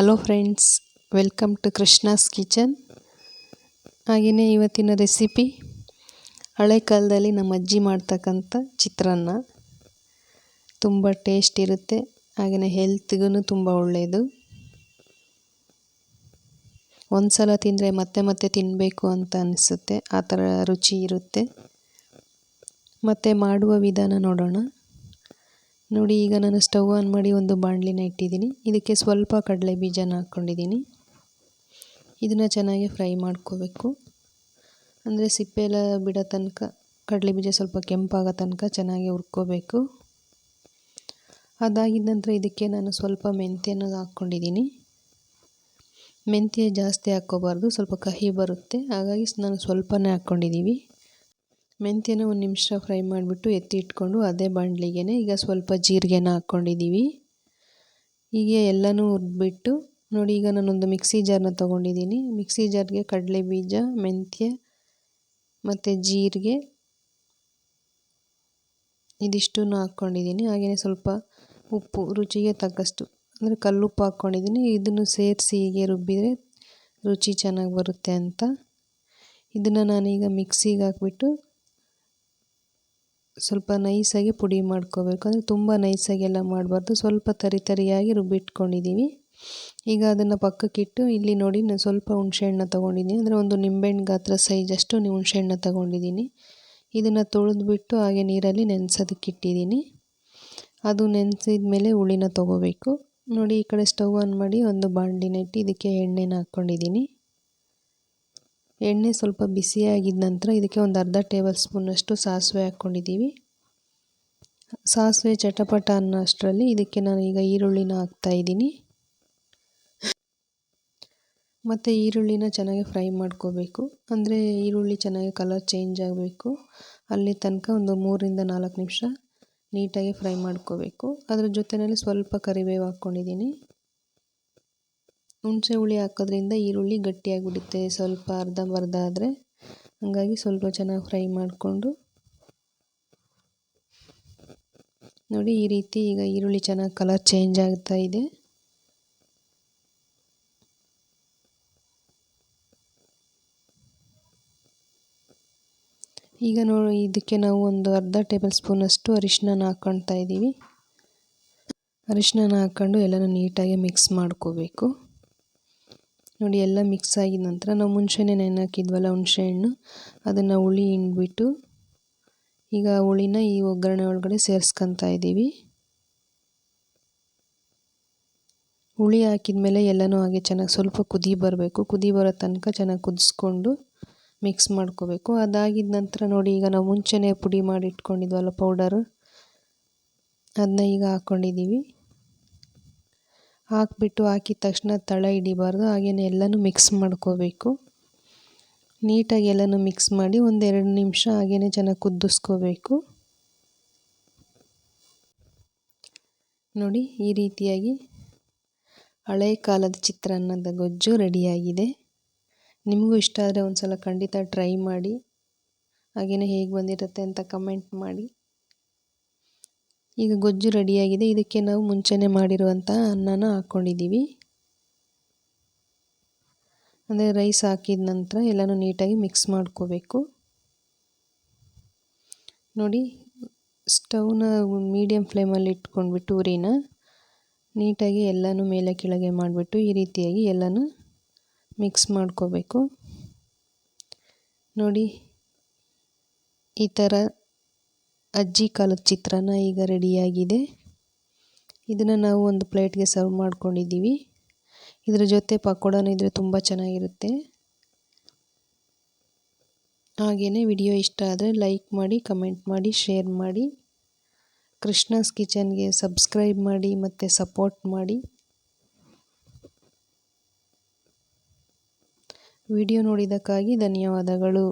Hello friends, welcome to Krishna's kitchen. ಹಾಗೆಯೇ ಇವತ್ತಿನ recipe, ಹಳೆ ಕಾಲದಲ್ಲಿ ನಮ್ಮ ಅಜ್ಜಿ ಮಾಡ್ತಕ್ಕಂಥ ಚಿತ್ರಾನ್ನ. ತುಂಬ ಟೇಸ್ಟ್ ಇರುತ್ತೆ, ಹಾಗೆಯೇ ಹೆಲ್ತ್ಗೂ ತುಂಬ ಒಳ್ಳೆಯದು ಒಂದು ಸಲ ತಿಂದರೆ ಮತ್ತೆ ಮತ್ತೆ ತಿನ್ನಬೇಕು ಅಂತ ಅನಿಸುತ್ತೆ, ಆ ಥರ ರುಚಿ ಇರುತ್ತೆ. ಮತ್ತು ಮಾಡುವ ವಿಧಾನ ನೋಡೋಣ. ನೋಡಿ, ಈಗ ನಾನು ಸ್ಟವ್ ಆನ್ ಮಾಡಿ ಒಂದು ಬಾಣಲಿನ ಇಟ್ಟಿದ್ದೀನಿ. ಇದಕ್ಕೆ ಸ್ವಲ್ಪ ಕಡಲೆ ಬೀಜನ ಹಾಕ್ಕೊಂಡಿದ್ದೀನಿ. ಇದನ್ನು ಚೆನ್ನಾಗಿ ಫ್ರೈ ಮಾಡ್ಕೋಬೇಕು. ಅಂದರೆ ಸಿಪ್ಪೆ ಎಲ್ಲ ಬಿಡೋ ತನಕ, ಕಡಲೆ ಬೀಜ ಸ್ವಲ್ಪ ಕೆಂಪಾಗೋ ತನಕ ಚೆನ್ನಾಗಿ ಹುರ್ಕೋಬೇಕು. ಅದಾಗಿದ ನಂತರ ಇದಕ್ಕೆ ನಾನು ಸ್ವಲ್ಪ ಮೆಂತ್ಯನ ಹಾಕ್ಕೊಂಡಿದ್ದೀನಿ. ಮೆಂತ್ಯ ಜಾಸ್ತಿ ಹಾಕ್ಕೋಬಾರ್ದು, ಸ್ವಲ್ಪ ಕಹಿ ಬರುತ್ತೆ. ಹಾಗಾಗಿ ನಾನು ಸ್ವಲ್ಪನೇ ಹಾಕ್ಕೊಂಡಿದ್ದೀವಿ. ಮೆಂತ್ಯನ ಒಂದು ನಿಮಿಷ ಫ್ರೈ ಮಾಡಿಬಿಟ್ಟು ಎತ್ತಿ ಇಟ್ಕೊಂಡು ಅದೇ ಬಾಣಲಿಗೆ ಈಗ ಸ್ವಲ್ಪ ಜೀರಿಗೆನ ಹಾಕ್ಕೊಂಡಿದ್ದೀವಿ ಹೀಗೆ ಎಲ್ಲನೂ ಹುರಿದ್ಬಿಟ್ಟು ನೋಡಿ ಈಗ ನಾನೊಂದು ಮಿಕ್ಸಿ ಜಾರ್ನ ತೊಗೊಂಡಿದ್ದೀನಿ ಮಿಕ್ಸಿ ಜಾರ್ಗೆ ಕಡಲೆ ಬೀಜ, ಮೆಂತ್ಯ ಮತ್ತು ಜೀರಿಗೆ ಇದಿಷ್ಟನ್ನು ಹಾಕ್ಕೊಂಡಿದ್ದೀನಿ ಹಾಗೆಯೇ ಸ್ವಲ್ಪ ಉಪ್ಪು, ರುಚಿಗೆ ತಕ್ಕಷ್ಟು ಅಂದರೆ ಕಲ್ಲುಪ್ಪು ಹಾಕ್ಕೊಂಡಿದ್ದೀನಿ ಇದನ್ನು ಸೇರಿಸಿ ಹೀಗೆ ರುಬ್ಬಿದರೆ ರುಚಿ ಚೆನ್ನಾಗಿ ಬರುತ್ತೆ ಅಂತ. ಇದನ್ನು ನಾನೀಗ ಮಿಕ್ಸಿಗೆ ಹಾಕ್ಬಿಟ್ಟು ಸ್ವಲ್ಪ ನೈಸಾಗಿ ಪುಡಿ ಮಾಡ್ಕೋಬೇಕು. ಅಂದರೆ ತುಂಬ ನೈಸಾಗಿ ಎಲ್ಲ ಮಾಡಬಾರ್ದು. ಸ್ವಲ್ಪ ತರಿ ತರಿಯಾಗಿ ರುಬ್ಬಿಟ್ಕೊಂಡಿದ್ದೀವಿ ಈಗ ಅದನ್ನು ಪಕ್ಕಕ್ಕಿಟ್ಟು ಇಲ್ಲಿ ನೋಡಿ ನಾನು ಸ್ವಲ್ಪ ಹುಣಸೆಹಣ್ಣು ತೊಗೊಂಡಿದ್ದೀನಿ. ಅಂದರೆ ಒಂದು ನಿಂಬೆಹಣ್ಣು ಗಾತ್ರ ಸೈಜಷ್ಟು ಹುಣಸೆಹಣ್ಣು ತೊಗೊಂಡಿದ್ದೀನಿ. ಇದನ್ನು ತೊಳೆದ್ಬಿಟ್ಟು ಹಾಗೆ ನೀರಲ್ಲಿ ನೆನೆಸೋದಕ್ಕಿಟ್ಟಿದ್ದೀನಿ ಅದು ನೆನೆಸಿದ ಮೇಲೆ ಹುಳಿನ ತೊಗೋಬೇಕು. ನೋಡಿ ಈ ಕಡೆ ಸ್ಟವ್ ಆನ್ ಮಾಡಿ ಒಂದು ಬಾಣಲಿನ ಇಟ್ಟು ಇದಕ್ಕೆ ಎಣ್ಣೆನ ಹಾಕ್ಕೊಂಡಿದ್ದೀನಿ. ಎಣ್ಣೆ ಸ್ವಲ್ಪ ಬಿಸಿಯಾಗಿದ ನಂತರ ಇದಕ್ಕೆ ಒಂದು ಅರ್ಧ ಟೇಬಲ್ ಸ್ಪೂನಷ್ಟು ಸಾಸಿವೆ ಹಾಕ್ಕೊಂಡಿದ್ದೀವಿ. ಸಾಸಿವೆ ಚಟಪಟ ಅನ್ನೋ ಅಷ್ಟರಲ್ಲಿ ಇದಕ್ಕೆ ನಾನು ಈಗ ಈರುಳ್ಳಿನ ಹಾಕ್ತಾಯಿದ್ದೀನಿ ಮತ್ತು ಈರುಳ್ಳಿನ ಚೆನ್ನಾಗಿ ಫ್ರೈ ಮಾಡ್ಕೋಬೇಕು. ಅಂದರೆ ಈರುಳ್ಳಿ ಚೆನ್ನಾಗಿ ಕಲರ್ ಚೇಂಜ್ ಆಗಬೇಕು. ಅಲ್ಲಿ ತನಕ ಒಂದು ಮೂರಿಂದ ನಾಲ್ಕು ನಿಮಿಷ ನೀಟಾಗಿ ಫ್ರೈ ಮಾಡ್ಕೋಬೇಕು. ಅದ್ರ ಜೊತೆಯಲ್ಲಿ ಸ್ವಲ್ಪ ಕರಿಬೇವು ಹಾಕ್ಕೊಂಡಿದ್ದೀನಿ. ಹುಣಸೆ ಹುಳಿ ಹಾಕೋದ್ರಿಂದ ಈರುಳ್ಳಿ ಗಟ್ಟಿಯಾಗಿಬಿಡುತ್ತೆ. ಸ್ವಲ್ಪ ಅರ್ಧಂಬರ್ಧ ಆದರೆ ಹಾಗಾಗಿ ಸ್ವಲ್ಪ ಚೆನ್ನಾಗಿ ಫ್ರೈ ಮಾಡಿಕೊಂಡು ನೋಡಿ ಈ ರೀತಿ ಈಗ ಈರುಳ್ಳಿ ಚೆನ್ನಾಗಿ ಕಲರ್ ಚೇಂಜ್ ಆಗ್ತಾ ಇದೆ. ಈಗ ನೋಡಿ ಇದಕ್ಕೆ ನಾವು ಒಂದು ಅರ್ಧ ಟೇಬಲ್ ಸ್ಪೂನಷ್ಟು ಅರಿಶಿನ ಹಾಕ್ಕೊಳ್ತಾ ಇದ್ದೀವಿ ಅರಿಶಿನ ಹಾಕ್ಕೊಂಡು ಎಲ್ಲನೂ ನೀಟಾಗಿ ಮಿಕ್ಸ್ ಮಾಡ್ಕೋಬೇಕು. ನೋಡಿ ಎಲ್ಲ ಮಿಕ್ಸ್ ಆಗಿದ ನಂತರ ನಾವು ಮುಂಚೆನೇ ನೆನೆ ಹಾಕಿದ್ವಲ್ಲ ಹುಣಸೆಹಣ್ಣು, ಅದನ್ನು ಹುಳಿ ಹಿಂಡ್ಬಿಟ್ಟು ಈಗ ಹುಳಿನ ಈ ಒಗ್ಗರಣೆ ಒಳಗಡೆ ಸೇರಿಸ್ಕೊತಾ ಇದ್ದೀವಿ. ಹುಳಿ ಹಾಕಿದ ಮೇಲೆ ಎಲ್ಲನೂ ಹಾಗೆ ಚೆನ್ನಾಗಿ ಸ್ವಲ್ಪ ಕುದಿ ಬರಬೇಕು, ಕುದಿ ಬರೋ ತನಕ ಚೆನ್ನಾಗಿ ಕುದಿಸ್ಕೊಂಡು ಮಿಕ್ಸ್ ಮಾಡ್ಕೋಬೇಕು. ಅದಾಗಿದ ನಂತರ ನೋಡಿ ಈಗ ನಾವು ಮುಂಚೆನೇ ಪುಡಿ ಮಾಡಿ ಇಟ್ಕೊಂಡಿದ್ವಲ್ಲ ಪೌಡರು ಅದನ್ನ ಈಗ ಹಾಕ್ಕೊಂಡಿದ್ದೀವಿ ಹಾಕ್ಬಿಟ್ಟು ಹಾಕಿದ ತಕ್ಷಣ ತಳ ಹಿಡಿಬಾರ್ದು ಹಾಗೆಯೇ ಎಲ್ಲನೂ ಮಿಕ್ಸ್ ಮಾಡ್ಕೋಬೇಕು. ನೀಟಾಗಿ ಎಲ್ಲನೂ ಮಿಕ್ಸ್ ಮಾಡಿ ಒಂದೆರಡು ನಿಮಿಷ ಹಾಗೆಯೇ ಚೆನ್ನಾಗಿ ಕುದಿಸ್ಕೋಬೇಕು. ನೋಡಿ, ಈ ರೀತಿಯಾಗಿ ಹಳೆ ಕಾಲದ ಚಿತ್ರಾನ್ನದ ಗೊಜ್ಜು ರೆಡಿಯಾಗಿದೆ. ನಿಮಗೂ ಇಷ್ಟ ಆದರೆ ಒಂದು ಸಲ ಖಂಡಿತ ಟ್ರೈ ಮಾಡಿ. ಹಾಗೆಯೇ ಹೇಗೆ ಬಂದಿರುತ್ತೆ ಅಂತ ಕಮೆಂಟ್ ಮಾಡಿ. ಈಗ ಗೊಜ್ಜು ರೆಡಿಯಾಗಿದೆ. ಇದಕ್ಕೆ ನಾವು ಮುಂಚೆನೆ ಮಾಡಿರುವಂಥ ಅನ್ನನ ಹಾಕ್ಕೊಂಡಿದ್ದೀವಿ ಅಂದರೆ ರೈಸ್ ಹಾಕಿದ ನಂತರ ಎಲ್ಲನೂ ನೀಟಾಗಿ ಮಿಕ್ಸ್ ಮಾಡ್ಕೋಬೇಕು. ನೋಡಿ ಸ್ಟವ್ನ ಮೀಡಿಯಮ್ ಫ್ಲೇಮಲ್ಲಿ ಇಟ್ಕೊಂಡ್ಬಿಟ್ಟು ಉರಿನ ನೀಟಾಗಿ ಎಲ್ಲನೂ ಮೇಲೆ ಕೆಳಗೆ ಮಾಡಿಬಿಟ್ಟು ಈ ರೀತಿಯಾಗಿ ಎಲ್ಲನೂ ಮಿಕ್ಸ್ ಮಾಡ್ಕೋಬೇಕು. ನೋಡಿ, ಈ ಥರ ಅಜ್ಜಿ ಕಾಲದ ಚಿತ್ರಾನ್ನ ಈಗ ರೆಡಿಯಾಗಿದೆ. ಇದನ್ನು ನಾವು ಒಂದು ಪ್ಲೇಟ್ಗೆ ಸರ್ವ್ ಮಾಡ್ಕೊಂಡಿದ್ದೀವಿ. ಇದರ ಜೊತೆ ಪಕೋಡನೂ ಇದ್ದರೆ ತುಂಬ ಚೆನ್ನಾಗಿರುತ್ತೆ. ಹಾಗೆಯೇ ವಿಡಿಯೋ ಇಷ್ಟ ಆದರೆ ಲೈಕ್ ಮಾಡಿ, ಕಮೆಂಟ್ ಮಾಡಿ, ಶೇರ್ ಮಾಡಿ. ಕೃಷ್ಣಸ್ ಕಿಚನ್ಗೆ ಸಬ್ಸ್ಕ್ರೈಬ್ ಮಾಡಿ, ಮತ್ತು ಸಪೋರ್ಟ್ ಮಾಡಿ. ವಿಡಿಯೋ ನೋಡಿದ್ದಕ್ಕಾಗಿ ಧನ್ಯವಾದಗಳು.